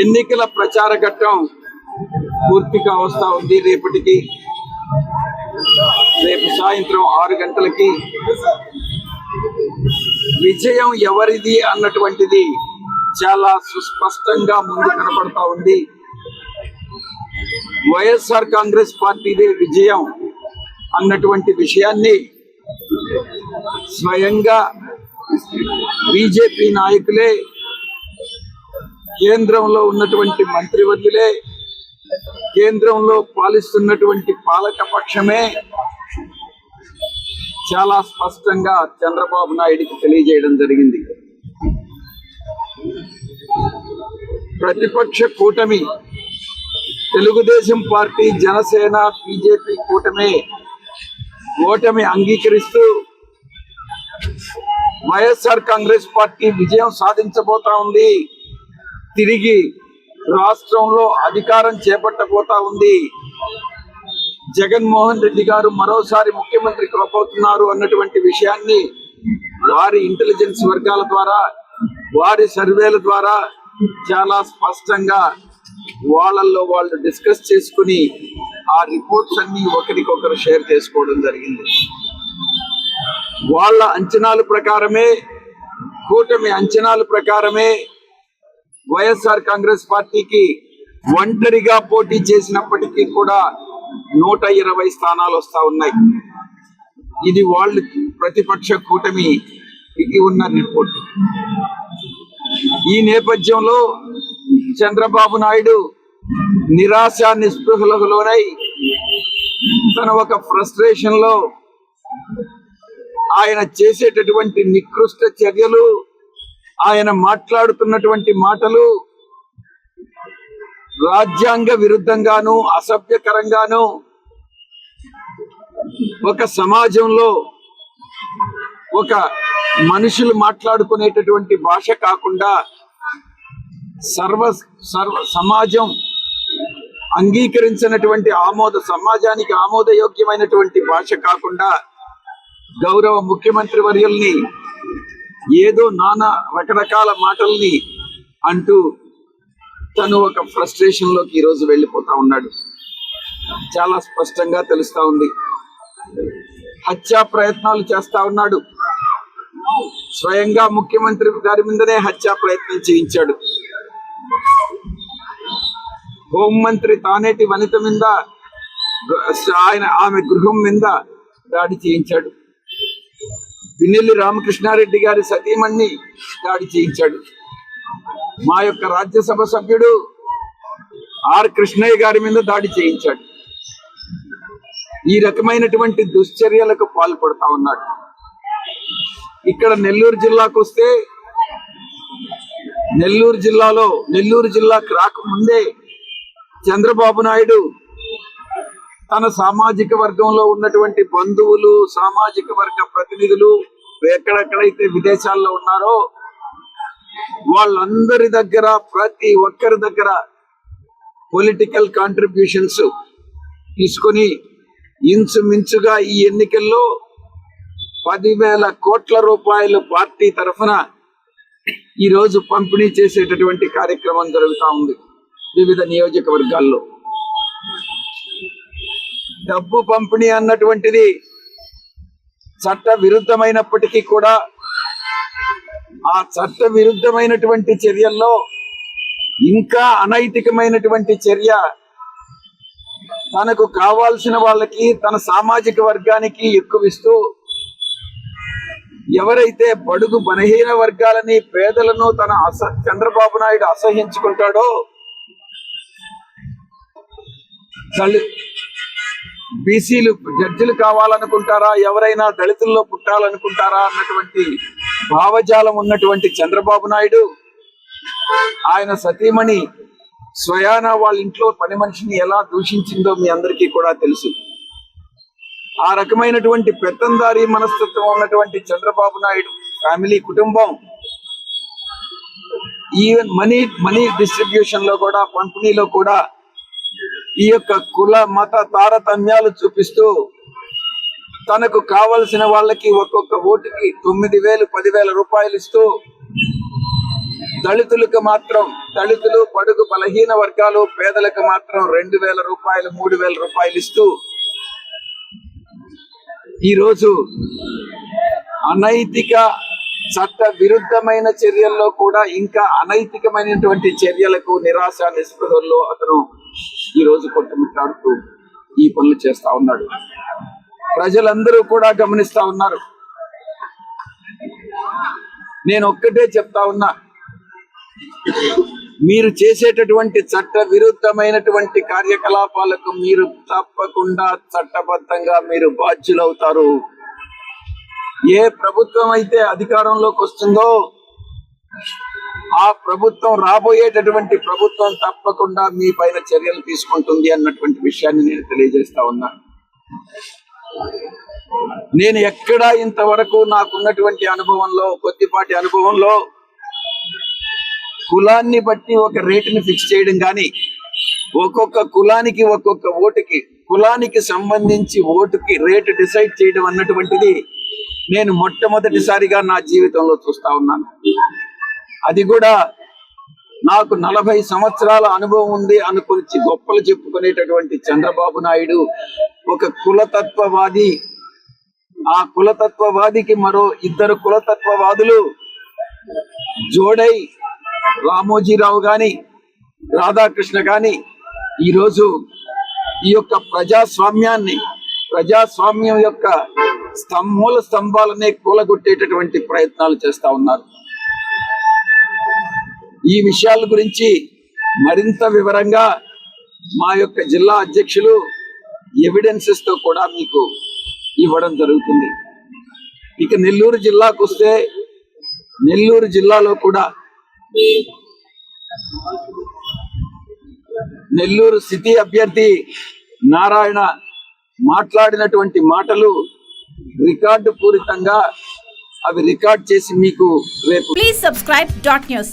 ఎన్నికల ప్రచార ఘట్టం పూర్తిగా వస్తా ఉంది. రేపటికి రేపు సాయంత్రం ఆరు గంటలకి విజయం ఎవరిది అన్నటువంటిది చాలా సుస్పష్టంగా ముందు కనపడతా ఉంది. వైఎస్ఆర్ కాంగ్రెస్ పార్టీదే విజయం అన్నటువంటి విషయాన్ని స్వయంగా బీజేపీ నాయకులే కేంద్రంలో ఉన్నటువంటి మంత్రివర్యులే కేంద్రంలో పాలిస్తున్నటువంటి పాలక పక్షమే చాలా స్పష్టంగా చంద్రబాబు నాయుడికి తెలియజేయడం జరిగింది. ప్రతిపక్ష కూటమి తెలుగుదేశం పార్టీ జనసేన బీజేపీ కూటమి ఓటమి అంగీకరిస్తూ వైఎస్ఆర్ కాంగ్రెస్ పార్టీ విజయం సాధించబోతా ఉంది. తిరిగి రాష్ట్రంలో అధికారం చేపట్టబోతా ఉంది. జగన్మోహన్ రెడ్డి గారు మరోసారి ముఖ్యమంత్రి కాబోతున్నారు అన్నటువంటి విషయాన్ని వారి ఇంటెలిజెన్స్ వర్గాల ద్వారా వారి సర్వేల ద్వారా చాలా స్పష్టంగా వాళ్ళల్లో వాళ్ళు డిస్కస్ చేసుకుని ఆ రిపోర్ట్స్ అన్ని ఒకరికొకరు షేర్ చేసుకోవడం జరిగింది. వాళ్ళ అంచనాల ప్రకారమే కూటమి అంచనాల ప్రకారమే వైఎస్ఆర్ కాంగ్రెస్ పార్టీకి ఒంటరిగా పోటీ చేసినప్పటికీ కూడా నూట ఇరవై స్థానాలు వస్తా ఉన్నాయి. ఇది వాళ్ళు ప్రతిపక్ష కూటమి ఇది ఉన్న రిపోర్ట్. ఈ నేపథ్యంలో చంద్రబాబు నాయుడు నిరాశ నిస్పృహలకు లోనై తన ఒక ఫ్రస్ట్రేషన్లో ఆయన చేసేటటువంటి నికృష్ట చర్యలు ఆయన మాట్లాడుతున్నటువంటి మాటలు రాజ్యాంగ విరుద్ధంగాను అసభ్యకరంగాను ఒక సమాజంలో ఒక మనుషులు మాట్లాడుకునేటటువంటి భాష కాకుండా సర్వ సర్వ సమాజం అంగీకరించినటువంటి ఆమోద సమాజానికి ఆమోదయోగ్యమైనటువంటి భాష కాకుండా గౌరవ ముఖ్యమంత్రి వర్యుల్ని ఏదో నానా రకరకాల మాటల్ని అంటూ తను ఒక ఫ్రస్ట్రేషన్లోకి ఈరోజు వెళ్ళిపోతా ఉన్నాడు. చాలా స్పష్టంగా తెలుస్తా ఉంది. హత్యా ప్రయత్నాలు చేస్తా ఉన్నాడు. స్వయంగా ముఖ్యమంత్రి గారి మీదనే హత్యా ప్రయత్నం చేయించాడు. హోంమంత్రి తానేటి వనిత మీద ఆయన ఆమె గృహం మీద దాడి చేయించాడు. పిన్నెల్లి రామకృష్ణారెడ్డి గారి సతీమణ్ణి దాడి చేయించాడు. మా యొక్క రాజ్యసభ సభ్యుడు ఆర్ కృష్ణయ్య గారి మీద దాడి చేయించాడు. ఈ రకమైనటువంటి దుశ్చర్యలకు పాల్పడతా ఉన్నాడు. ఇక్కడ నెల్లూరు జిల్లాకు వస్తే నెల్లూరు జిల్లాలో నెల్లూరు జిల్లాకు రాకముందే చంద్రబాబు నాయుడు తన సామాజిక వర్గంలో ఉన్నటువంటి బంధువులు సామాజిక వర్గ ప్రతినిధులు ఎక్కడెక్కడైతే విదేశాల్లో ఉన్నారో వాళ్ళందరి దగ్గర ప్రతి ఒక్కరి దగ్గర పొలిటికల్ కాంట్రిబ్యూషన్స్ తీసుకొని ఇంచుమించుగా ఈ ఎన్నికల్లో పదివేల కోట్ల రూపాయలు పార్టీ తరఫున ఈ రోజు పంపిణీ చేసేటటువంటి కార్యక్రమం జరుగుతూ ఉంది వివిధ నియోజకవర్గాల్లో. డబ్బు పంపిణీ అన్నటువంటిది చట్ట విరుద్ధమైనప్పటికీ కూడా ఆ చట్ట విరుద్ధమైనటువంటి చర్యల్లో ఇంకా అనైతికమైనటువంటి చర్య తనకు కావాల్సిన వాళ్ళకి తన సామాజిక వర్గానికి ఎక్కువిస్తూ ఎవరైతే బడుగు బలహీన వర్గాలని పేదలను తన అస చంద్రబాబు నాయుడు అసహించుకుంటాడో తల్లి బీసీలు జడ్జిలు కావాలనుకుంటారా? ఎవరైనా దళితుల్లో పుట్టాలనుకుంటారా? అన్నటువంటి భావజాలం ఉన్నటువంటి చంద్రబాబు నాయుడు ఆయన సతీమణి స్వయాన వాళ్ళ ఇంట్లో పని మనిషిని ఎలా దూషించిందో మీ అందరికీ కూడా తెలుసు. ఆ రకమైనటువంటి పెత్తందారి మనస్తత్వం ఉన్నటువంటి చంద్రబాబు నాయుడు ఫ్యామిలీ కుటుంబం ఈవెన్ మనీ మనీ డిస్ట్రిబ్యూషన్లో కూడా పంపిణీలో కూడా ఈ యొక్క కుల మత తారతమ్యాలు చూపిస్తూ తనకు కావలసిన వాళ్ళకి ఒక్కొక్క ఓటుకి తొమ్మిది వేలు పదివేల రూపాయలు ఇస్తూ దళితులకు మాత్రం దళితులు పడుగు బలహీన వర్గాలు పేదలకు మాత్రం రెండు వేల రూపాయలు మూడు వేల రూపాయలు ఇస్తూ ఈరోజు అనైతిక చట్ట విరుద్ధమైన చర్యల్లో కూడా ఇంకా అనైతికమైనటువంటి చర్యలకు నిరాశ నిస్పృహల్లో అతను ఈ రోజు కొట్టుమిట్టాడుతూ ఈ పనులు చేస్తా ఉన్నాడు. ప్రజలందరూ కూడా గమనిస్తా ఉన్నారు. నేను ఒక్కటే చెప్తా ఉన్నా. మీరు చేసేటటువంటి చట్ట విరుద్ధమైనటువంటి కార్యకలాపాలకు మీరు తప్పకుండా చట్టబద్ధంగా మీరు బాధ్యులవుతారు. ఏ ప్రభుత్వం అయితే అధికారంలోకి వస్తుందో ఆ ప్రభుత్వం రాబోయేటటువంటి ప్రభుత్వం తప్పకుండా మీ పైన చర్యలు తీసుకుంటుంది అన్నటువంటి విషయాన్ని నేను తెలియజేస్తా ఉన్నా. నేను ఎక్కడా ఇంతవరకు నాకున్నటువంటి అనుభవంలో కొద్దిపాటి అనుభవంలో కులాన్ని బట్టి ఒక రేటుని ఫిక్స్ చేయడం కానీ ఒక్కొక్క కులానికి ఒక్కొక్క ఓటుకి కులానికి సంబంధించి ఓటుకి రేటు డిసైడ్ చేయడం అన్నటువంటిది నేను మొట్టమొదటిసారిగా నా జీవితంలో చూస్తా ఉన్నాను. అది కూడా నాకు నలభై సంవత్సరాల అనుభవం ఉంది అనుకుని గొప్పలు చెప్పుకునేటటువంటి చంద్రబాబు నాయుడు ఒక కులతత్వవాది. ఆ కులతత్వవాదికి మరో ఇద్దరు కులతత్వవాదులు జోడై రామోజీరావు గాని రాధాకృష్ణ గాని ఈరోజు ఈ యొక్క ప్రజాస్వామ్యాన్ని ప్రజాస్వామ్యం యొక్క స్తంభముల స్తంభాలనే కూలగొట్టేటటువంటి ప్రయత్నాలు చేస్తా ఉన్నారు. ఈ విషయాల గురించి మరింత వివరంగా మా యొక్క జిల్లా అధ్యక్షులు ఎవిడెన్సెస్తో కూడా మీకు ఇవ్వడం జరుగుతుంది. ఇక నెల్లూరు జిల్లాకు వస్తే నెల్లూరు జిల్లాలో కూడా నెల్లూరు సిటీ అభ్యర్థి నారాయణ మాట్లాడినటువంటి మాటలు రికార్డు పూరితంగా అవి రికార్డ్ చేసి మీకు రేపు ప్లీజ్ సబ్స్క్రైబ్ డాట్ న్యూస్